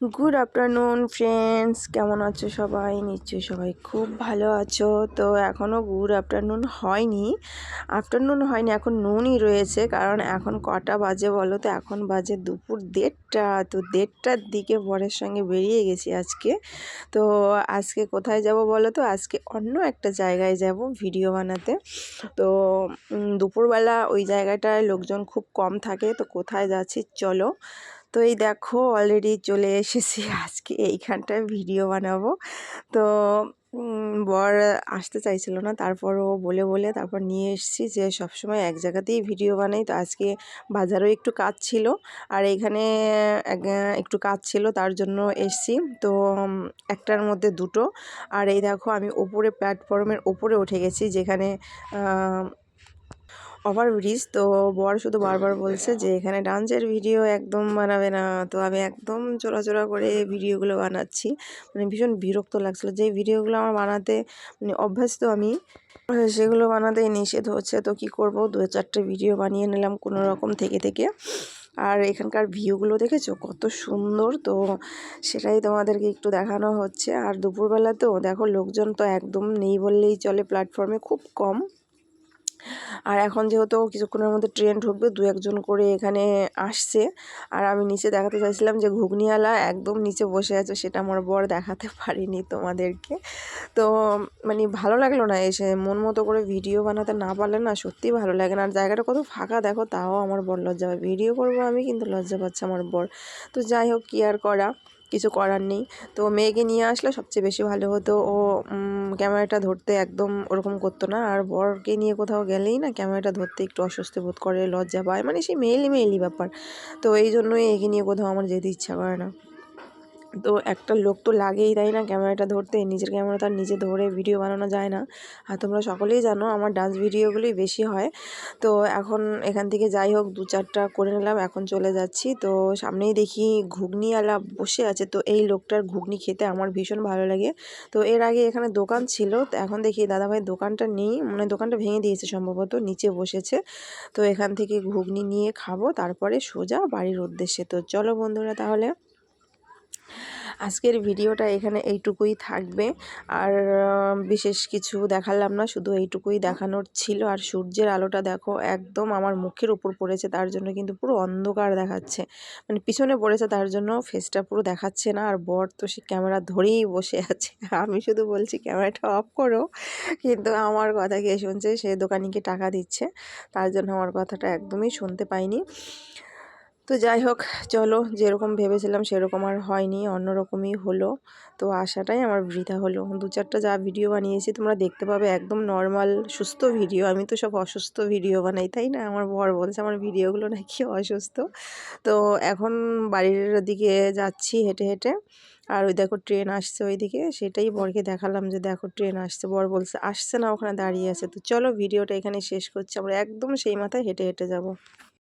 Good afternoon friends কেমন আছো সবাই? নিশ্চয়ই সবাই খুব ভালো আছো। তো এখনও গুড আফটারনুন হয়নি। আফটারনুন হয়নি, এখন নুনই রয়েছে। কারণ এখন কটা বাজে বলো তো? এখন বাজে দুপুর দেড়টা। তো দেড়টার দিকে বরের সঙ্গে বেরিয়ে গেছি আজকে। তো আজকে কোথায় যাব বলো তো? আজকে অন্য একটা জায়গায় যাব ভিডিও বানাতে। তো দুপুরবেলা ওই জায়গাটায় লোকজন খুব কম থাকে। তো কোথায় যাচ্ছি? চলো। তো এই দেখো অলরেডি চলে এসেছি। আজকে এইখানটায় ভিডিও বানাবো। তো বর আসতে চাইছিল না তারপরও বলে বলে তারপর নিয়ে এসেছি যে সবসময় এক জায়গাতেই ভিডিও বানাই। তো আজকে বাজারও একটু কাজ ছিল আর এইখানে একটু কাজ ছিল, তার জন্য এসছি। তো একটার মধ্যে দুটো। আর এই দেখো আমি ওপরে প্ল্যাটফর্মের ওপরে উঠে গেছি যেখানে ওভারব্রিজ তো বর শুধু বারবার বলছে যে, এখানে ডান্সের ভিডিও একদম বানাবে না। তো আমি একদম চোরাচোরা করে ভিডিওগুলো বানাচ্ছি। মানে ভীষণ বিরক্ত লাগছিল। যে ভিডিওগুলো আমার বানাতে মানে অভ্যস্ত আমি, সেগুলো বানাতেই নিষেধ হচ্ছে। তো কি করব? দু চারটে ভিডিও বানিয়ে নিলাম কোনো রকম থেকে থেকে। আর এখানকার ভিউগুলো দেখেছ? কত সুন্দর। তো সেটাই তোমাদেরকে একটু দেখানো হচ্ছে। আর দুপুরবেলা তো দেখো, লোকজন তো একদম নেই বললেই চলে প্ল্যাটফর্মে খুব কম। আর এখন যেহেতু কিছুক্ষণের মধ্যে ট্রেন ঢুকবে, দু একজন করে এখানে আসছে। আর আমি নিচে দেখাতে চাইছিলাম যে ঘুগনিওয়ালা একদম নিচে বসে আছে, সেটা আমার বর দেখাতে পারিনি তোমাদেরকে। তো মানে ভালো লাগল না এসে, মন মতো করে ভিডিও বানাতে না পারলে না সত্যিই ভালো লাগে না। আর জায়গাটা কত ফাঁকা দেখো, তাও আমার বর লজ্জা ভিডিও করব আমি, কিন্তু লজ্জা পাচ্ছে আমার বর। তো যাই হোক, কি আর করা? কিছু করার নেই। তো মেয়েকে নিয়ে আসলে সবচেয়ে বেশি ভালো হতো। ও ক্যামেরাটা ধরতে একদম ওরকম করতো না। আর বরকে নিয়ে কোথাও গেলেই না ক্যামেরাটা ধরতে একটু অস্বস্তি বোধ করে, লজ্জা পায়। মানে সেই মেয়েলি মেয়েলি ব্যাপার। তো এই জন্যই একে নিয়ে কোথাও আমার যেতে ইচ্ছা করে না। তো একটা লোক তো লাগেই, তাই না? ক্যামেরাটা ধরতে, নিজের ক্যামেরা তার নিজে ধরে ভিডিও বানানো যায় না। আর তোমরা সকলেই জানো আমার ডান্স ভিডিওগুলোই বেশি হয়। তো এখন এখান থেকে যাই হোক, দু চারটা করে নিলাম, এখন চলে যাচ্ছি। তো সামনেই দেখি ঘুগনিওয়ালা বসে আছে। তো এই লোকটার ঘুগনি খেতে আমার ভীষণ ভালো লাগে। তো এর আগে এখানে দোকান ছিল, তো এখন দেখি দাদাভাই দোকানটা নেই মানে দোকানটা ভেঙে দিয়েছে সম্ভবত, নিচে বসেছে। তো এখান থেকে ঘুগনি নিয়ে খাব, তারপরে সোজা বাড়ির উদ্দেশ্যে। তো চলো বন্ধুরা তাহলে। আজকের ভিডিওটা এখানে এইটুকুই থাকবে। আর বিশেষ কিছু দেখালাম না, শুধু এইটুকুই দেখানোর ছিল। আর সূর্যের আলোটা দেখো, একদম আমার মুখের উপর পড়েছে, তার জন্য কিন্তু পুরো অন্ধকার দেখাচ্ছে। মানে পিছনে পড়েছে, তার জন্য ফেসটা পুরো দেখাচ্ছে না। আর বর তো সে ক্যামেরা ধরেই বসে আছে। আমি শুধু বলছি ক্যামেরাটা অফ করো। কিন্তু আমার কথা কে শুনছে? সে দোকানিকে টাকা দিচ্ছে। তার জন্য আমার কথাটা একদমই শুনতে পাইনি। তো যাই হোক চলো যেরকম ভেবেছিলাম সেরকম আর হয়নি, অন্যরকমই হলো। তো আশাটাই আমার বৃথা হলো। দু চারটা যা ভিডিও বানিয়েছি, তোমরা দেখতে পাবে একদম নর্মাল সুস্থ ভিডিও আমি তো সব অসুস্থ ভিডিও বানাই, তাই না? আমার বর বলছে আমার ভিডিওগুলো নাকি অসুস্থ। তো এখন বাড়ির দিকে যাচ্ছি হেঁটে হেঁটে। আর ওই দেখো ট্রেন আসছে ওইদিকে, সেটাই বরকে দেখালাম যে দেখো ট্রেন আসছে। বর বলছে, আসছে না, ওখানে দাঁড়িয়ে আছে। তো চলো ভিডিওটা এখানে শেষ করছি। আমরা একদম সেই মাথায় হেঁটে হেঁটে যাব।